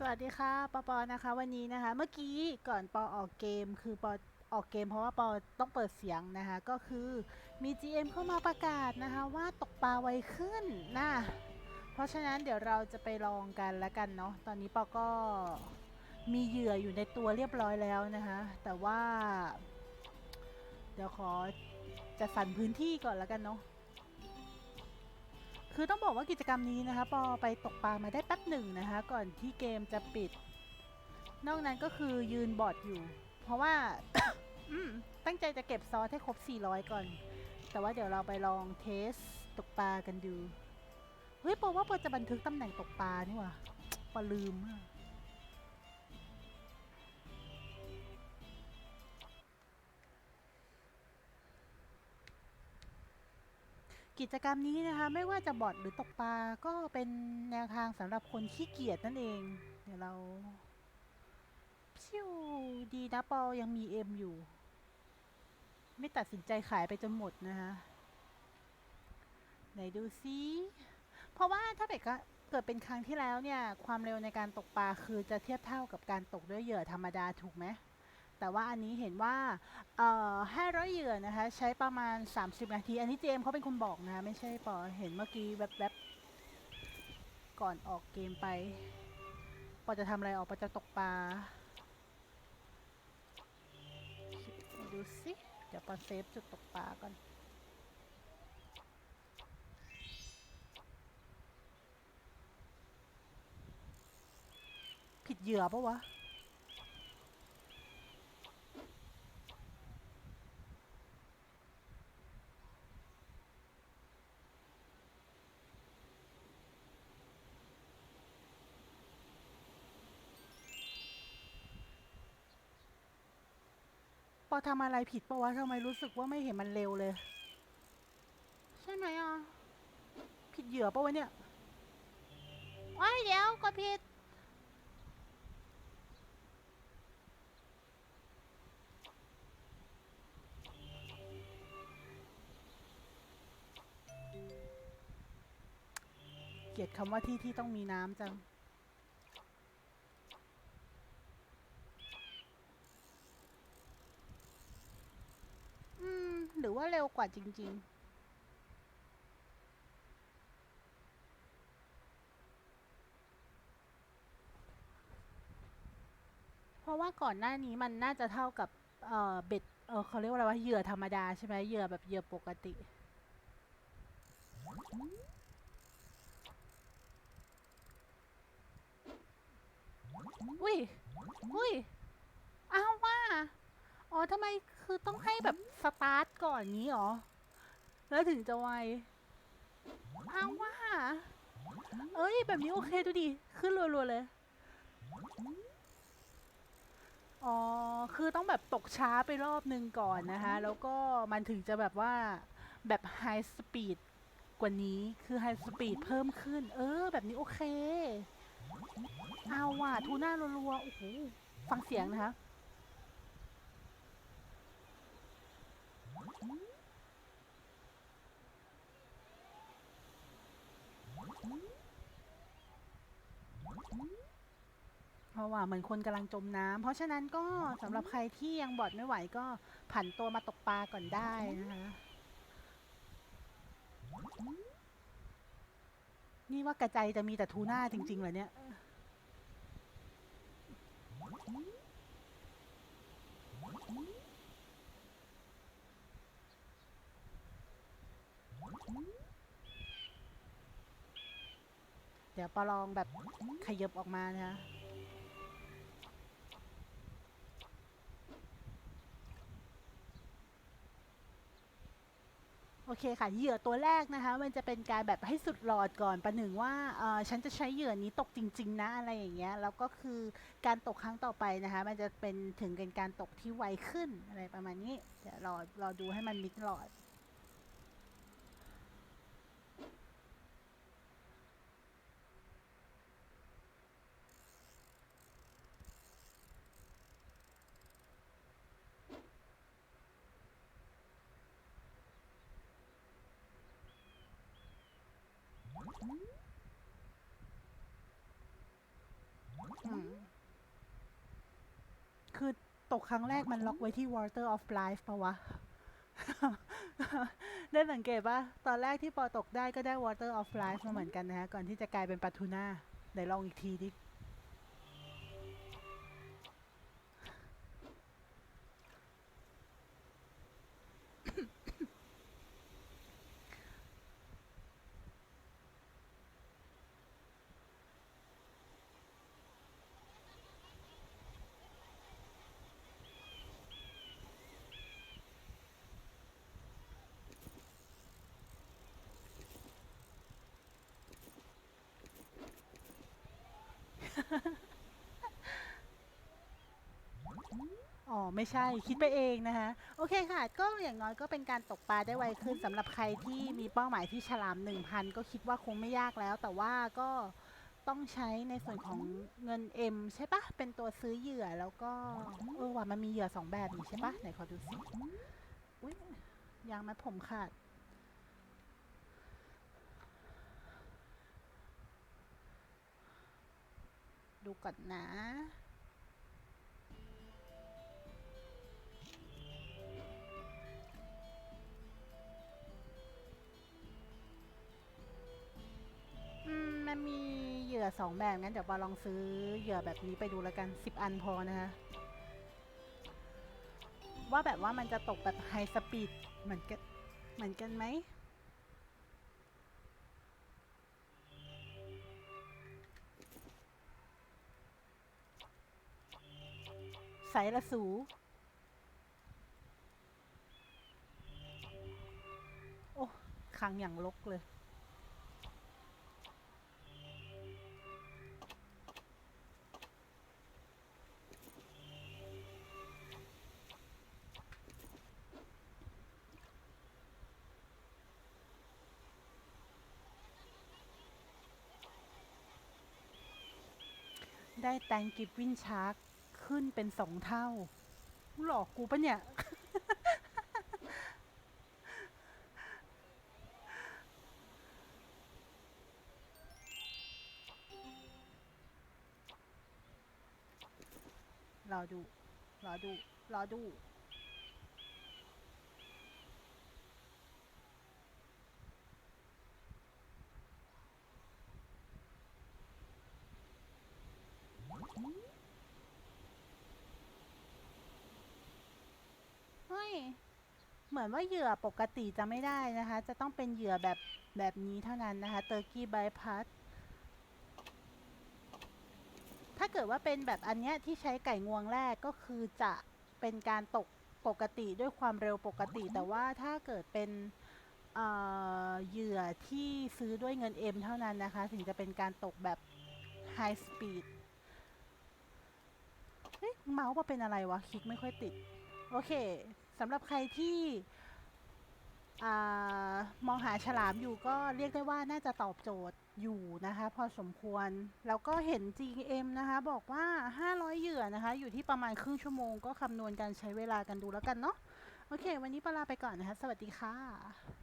สวัสดีค่ะปอปอนะคะวันนี้นะคะ เมื่อกี้ก่อนปอออกเกมคือปอออกเกมเพราะว่าปอต้องเปิดเสียงนะคะ ก็คือมี GM เข้ามาประกาศนะคะ ว่าตกปลาไวขึ้นนะเพราะฉะนั้นเดี๋ยวเราจะไปลองกันแล้วกันเนาะตอนนี้ปอก็มีเหยื่ออยู่ในตัวเรียบร้อยแล้วนะคะ แต่ว่า เดี๋ยวขอจะสั่นพื้นที่ก่อนแล้วกันเนาะ คือต้องบอกว่ากิจกรรมนี้นะคะปอไปตกปลามาได้แป๊บหนึ่งนะคะ ก่อนที่เกมจะปิด นอกนั้นก็คือยืนบอร์ดอยู่ เพราะว่าตั้งใจจะเก็บซอสให้ครบ 400 ก่อน แต่ว่าเดี๋ยวเราไปลองเทสตกปลากันดู เฮ้ยปอว่าปอจะบันทึกตำแหน่งตกปลานี่ว่ะปอลืมอะ กิจกรรมนี้นะคะ ไม่ว่าจะบอดหรือตกปลาก็เป็นแนวทางสำหรับคนขี้เกียจนั่นเอง เดี๋ยวเราพิวดีนะปอยังมีเอ็มอยู่ ไม่ตัดสินใจขายไปจนหมดนะคะไหนดูซิเพราะว่าถ้าเกิดก็เกิดเป็นครั้งที่แล้วเนี่ย ความเร็วในการตกปลาคือจะเทียบเท่ากับการตกด้วยเหยื่อธรรมดาถูกไหม แต่ว่าอันนี้เห็นว่าเอ่อ500เหยื่อนะคะ ใช้ประมาณ 30 นาที อันนี้เจมเขาเป็นคนบอกนะคะไม่ใช่ปอเห็นเมื่อกี้แวบๆ ก่อนออกเกมไป ปอจะทำอะไรออกปอจะตกปลา ดูสิ เดี๋ยวปอเซฟจุดตกปลาก่อนผิดเหยื่อปะวะ ปอทำอะไรผิดปะวะทำไมรู้สึกว่าไม่เห็นมันเร็วเลย ใช่ไหมอะ ผิดเหยื่อปะวะเนี่ยว้ายเดี๋ยวกดผิด เกลียดคำว่าที่ที่ต้องมีน้ำจัง อืม หรือว่าเร็ว กว่าจริงๆเพราะว่าก่อนหน้านี้มันน่าจะเท่ากับ เอ่อ เบ็ด เออเขาเรียกว่าอะไรวะเหยื่อธรรมดาใช่ไหมเหยื่อแบบเหยื่อปกติ อุ้ย อุ้ย อ้าวว่า อ๋อทำไม คือต้องให้แบบสตาร์ทก่อนนี้หรอ แล้วถึงจะไวอ้าวว่า เอ้ย แบบนี้โอเคดูดิ ขึ้นรัวๆเลย อ๋อ คือต้องแบบตกช้าไปรอบนึงก่อนนะคะ แล้วก็มันถึงจะแบบว่าแบบไฮสปีดกว่านี้ คือไฮสปีดเพิ่มขึ้น เออ แบบนี้โอเค เอาว่ะทูน่ารัวๆ โอ้โห ฟังเสียงนะคะ เพราะว่าเหมือนคนกำลังจมน้ำเพราะฉะนั้นก็สำหรับใครที่ยังบอดไม่ไหวก็ผันตัวมาตกปลาก่อนได้นะคะนี่ว่ากระใจจะมีแต่ทูน่าจริงๆเหรอเนี่ย เดี๋ยวปอลองแบบขยับออกมานะคะโอเคค่ะ เหยื่อตัวแรกนะคะ มันจะเป็นการแบบให้สุดหลอดก่อนประหนึ่งว่าเออฉันจะใช้เหยื่อนี้ตกจริง ๆ นะอะไรอย่างเงี้ยแล้วก็คือการตกครั้งต่อไปนะคะ มันจะเป็นถึงเป็นการตกที่ไวขึ้นอะไรประมาณนี้ เดี๋ยวรอรอดูให้มันมิกหลอด คือตกครั้งแรกมันล็อกไว้ที่ water of life ปะวะ ได้สังเกตปะตอนแรกที่ปอตกได้ก็ได้ water of life มาเหมือนกันนะฮะ ก่อนที่จะกลายเป็นปลาทูน่าไหนลองอีกทีดิ อ๋อ ไม่ใช่คิดไปเองนะคะโอเคค่ะ ก็อย่างน้อยก็เป็นการตกปลาได้ไวขึ้นสำหรับใครที่มีเป้าหมายที่ฉลาม 1,000 ก็คิดว่าคงไม่ยากแล้ว แต่ว่าก็ต้องใช้ในส่วนของเงิน M ใช่ปะเป็นตัวซื้อเหยื่อแล้วก็เออว่ามันมีเหยื่อสองแบบนี่ใช่ปะไหนขอดูสิอุ้ยยางมัดผมขาดดูก่อนนะ มันมีเหยื่อสองแบบงั้นเดี๋ยวปาลองซื้อเหยื่อแบบนี้ไปดูแล้วกันสิบอันพอนะคะว่าแบบว่ามันจะตกแบบไฮสปีดเหมือนกันเหมือนกันไหมใสละสูโอ้คังอย่างลกเลย ได้แตงกิฟวินชาร์กขึ้นเป็นสองเท่า หลอกกูปะเนี่ย รอดู รอดู รอดู เฮ้ย เห มือนว่าเหยื่อปกติจะไม่ได้นะคะ จะต้องเป็นเหยื่อแบบแบบนี้เท่านั้นนะคะเตอร์กี้บายพัดถ้าเกิดว่าเป็นแบบอันเนี้ยที่ใช้ไก่งวงแรกก็คือจะเป็นการตกปกติด้วยความเร็วปกติ แต่ว่าถ้าเกิดเป็นเอ่อเหยื่อที่ซื้อด้วยเงิน M เท่านั้นนะคะ ถึงจะเป็นการตกแบบ High Speed เฮ้ยเมาส์ว่าเป็นอะไรวะ คลิกไม่ค่อยติด โอเค สำหรับใครที่มองหาฉลามอยู่ก็เรียกได้ว่าน่าจะตอบโจทย์อยู่นะคะ พอสมควร แล้วก็เห็น GM นะคะ บอกว่า 500 เหยื่อนะคะ อยู่ที่ประมาณครึ่งชั่วโมงก็คำนวณการใช้เวลากันดูแล้วกันเนาะโอเค วันนี้ปาลาไปก่อนนะคะ สวัสดีค่ะ